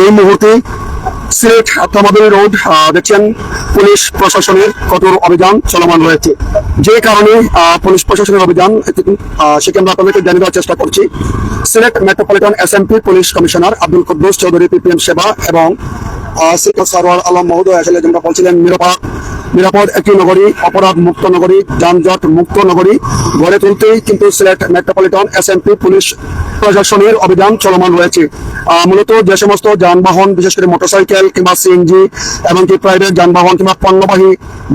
এই মুহূর্তে সিলেট থামাদুরি রোড দেখছেন পুলিশ প্রশাসনের কঠোর অভিযান চলমান রয়েছে। যে কারণে পুলিশ প্রশাসনের অভিযান সেখানে আপনাদেরকে জানিয়ে দেওয়ার চেষ্টা করছি। Sylhet metropolitan SMP police commissioner Abdul Kuddus Chowdhury PPM সেবা এবং সিলেট সারোয়ার আলম মহোদয় আসলে যেটা বলছিলেন, নিরাপদ নিরাপদ একটি নগরী, অপরাধ মুক্ত নগরী, যানজট মুক্ত নগরী, গড়ে তুলতেই কিন্তু সিলেট মেট্রোপলিটন এসএমপি পুলিশ প্রশাসনের অভিযান চলমান রয়েছে। মূলত যে সমস্ত যানবাহন, বিশেষ করে মোটরসাইকেল কিংবা সিএনজি এমনকি প্রাইভেট যানবাহন কিংবা পণ্যবাহী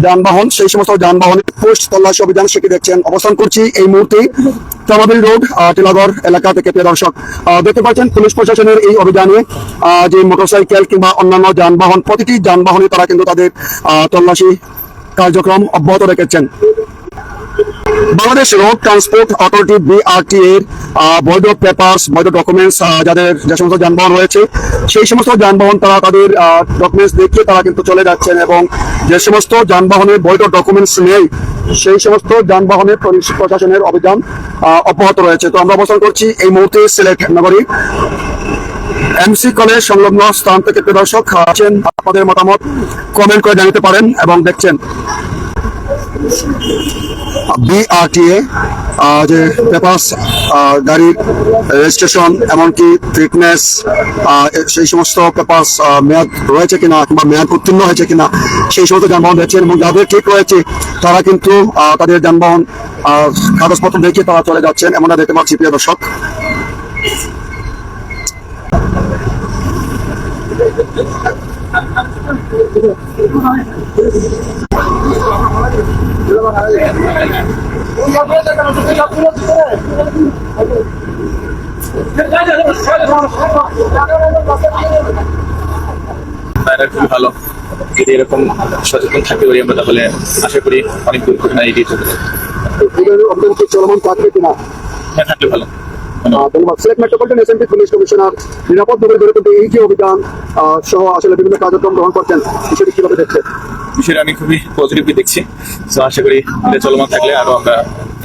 যানবাহন, সেই সমস্ত যানবাহনের পোস্ট তল্লাশি অভিযান সেটি দেখছেন। অবস্থান করছি এই মুহূর্তে তামাবিল রোড টিলাগড় এলাকা থেকে প্রিয় দর্শক দেখতে পাচ্ছেন পুলিশ প্রশাসনের এই অভিযানে যে মোটরসাইকেল কিংবা অন্যান্য যানবাহন, প্রতিটি যানবাহনে তারা কিন্তু তাদের তল্লাশি কার্যক্রম অব্যাহত রেখেছেন। Bangladesh road transport authority BRT এর বৈধ পেপারস, বৈধ ডকুমেন্টস যাদের যে সমস্ত যানবাহন রয়েছে, সেই সমস্ত যানবাহন তারা তাদের ডকুমেন্টস দেখিয়ে তারা কিন্তু চলে যাচ্ছেন এবং যে সমস্ত যানবাহনের বৈধ ডকুমেন্টস নেই সেই সমস্ত যানবাহনের পুলিশ প্রশাসনের অভিযান অব্যাহত রয়েছে। তো আমরা অবস্থান করছি এই মুহূর্তে সিলেট নগরী। এমসি কলেজ সংলগ্ন স্থান থেকে প্রদর্শক আছেন আপনাদের মতামত কমেন্ট করে জানাতে পারেন এবং দেখছেন। বিআরটিএ যে পেপার্স গাড়ির রেজিস্ট্রেশন, এমনকি ফিটনেস সেই সমস্ত পেপার্স মেয়াদ রয়েছে কিনা কিংবা মেয়াদ উত্তীর্ণ হয়েছে কিনা, সেই সমস্ত যানবাহন দেখছেন এবং যাদের ঠিক রয়েছে, তারা কিন্তু তাদের যানবাহন কাগজপত্র দেখে তারা চলে যাচ্ছেন, এমনটা দেখতে পাচ্ছি, প্রিয় দর্শক। তারা খুবই ভালো। যদি এরকম সচেতন থাকতে পারি আমরা, তাহলে আশা করি অনেক দুর্ঘটনা এড়িয়ে চলবে। এদের অভিযান কি চলমান থাকবে কিনা? হ্যাঁ ধন্যবাদ। Sylhet metropolitan SMP police commissioner নিরাপদ নগরী গড়ে তুলতে এই যে অভিযান সহ আসলে বিভিন্ন কার্যক্রম গ্রহণ করছেন বিষয়টি কীভাবে দেখছে বিষয়টা আমি খুবই পজিটিভলি দেখছি। তো আশা করি এটা চলমান থাকলে আরও আমরা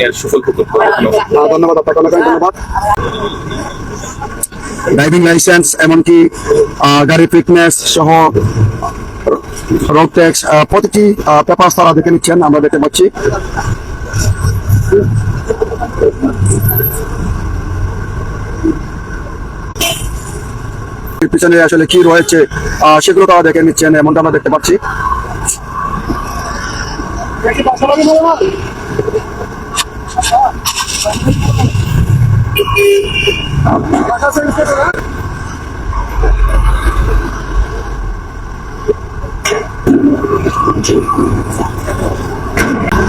এর সুফল ভোগ করতে পারব। ধন্যবাদ আপনাকে অনেক অনেক ধন্যবাদ। ড্রাইভিং লাইসেন্স এমনকি গাড়ির ফিটনেস সহ রোড ট্যাক্স প্রতিটি পেপার তারা দেখে নিচ্ছেন আমরা দেখতে পাচ্ছি। পিছনে আসলে কি রয়েছে সেগুলো তারা দেখে নিচ্ছেন এমনটা আমরা দেখতে পাচ্ছি।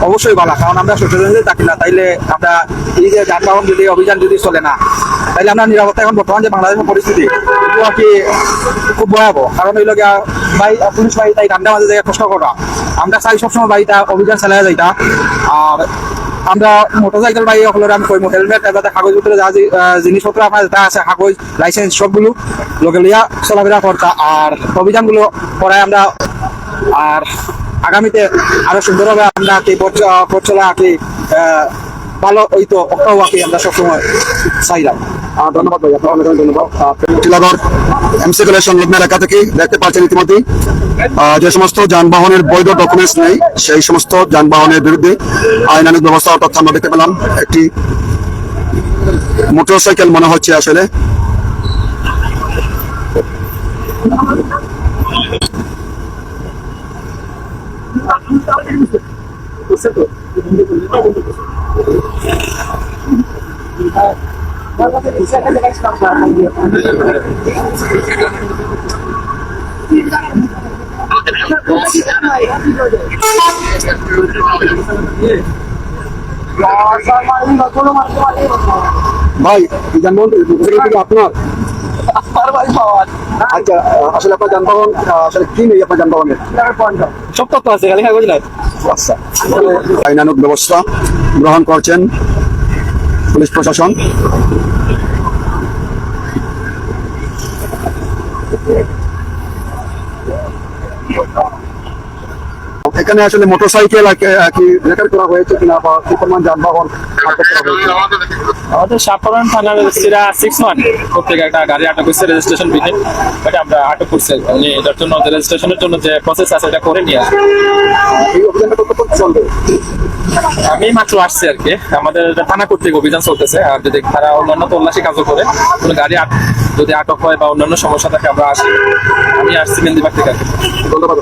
অবশ্যই ভালো কারণ আমরা সচেতন থাকি না, তাইলে আমরা এই যে যানবাহন যদি, অভিযান যদি চলে না, তাইলে আমরা নিরাপত্তা এখন বর্তমান যে বাংলাদেশের পরিস্থিতি এগুলো আর কি খুব ভয়াবহ। কারণ এই লোক ভাই পুলিশ ভাই, তাই ঠান্ডা মাঝে জায়গায় কষ্ট করা। আমরা চাই সবসময় বাড়িটা অভিযান চালাই যাইতা। আর আমরা মোটরসাইকেল বাইক হলো আমি কইমু হেলমেট এবার কাগজপত্র যা জিনিসপত্র আপনার যা আছে, কাগজ লাইসেন্স সবগুলো লোকে লিয়া চলাফেরা করতা। আর অভিযানগুলো করায় আমরা, আর আগামীতে আরও সুন্দরভাবে আমরা কি পথ চ- পথ চলা কি ভালো হইতো অক্ষম আকি আমরা সবসময় চাইলাম। ধন্যবাদ ধন্যবাদ। টিলাগড় এমসি কলেজ সংলগ্ন এলাকা থেকে দেখতে পাচ্ছেন ইতিমধ্যেই। যে সমস্ত যানবাহনের বৈধ ডকুমেন্টস নেই, সেই সমস্ত যানবাহনের বিরুদ্ধে আইনানুক ব্যবস্থা অর্থাৎ আমরা দেখতে পেলাম একটি মোটরসাইকেল মনে হচ্ছে আসলে। ভাই কি আপনার আচ্ছা আসলে আপনার যানবাহন আসলে কি নেই আপনার যানবাহনের? সব আছে, খালি কাগজ নাই আচ্ছা আইনানুক ব্যবস্থা গ্রহণ করছেন পুলিশ প্রশাসন। এখানে আসলে মোটরসাইকেল আর কি রেকর্ড করা হয়েছে কিনা বা কি পরিমাণ যানবাহন আমাদের সাপারন থানার সিরা সিক্স ওয়ান প্রত্যেক একটা গাড়ি আটক করছে রেজিস্ট্রেশন বিনে এটা আমরা আটক করছি। উনি এটার জন্য রেজিস্ট্রেশনের জন্য যে প্রসেস আছে এটা করে নিয়ে আসবে। আমি মাত্র আসছি আর কি। আমাদের থানা কর্তৃক অভিযান চলতেছে। আর যদি তারা অন্যান্য তল্লাশি কাজও করে কোনো গাড়ি যদি আটক হয় বা অন্যান্য সমস্যা থাকে আমরা আসি। আমি আসছি মেন্দিবাগ থেকে আর কি। ধন্যবাদ।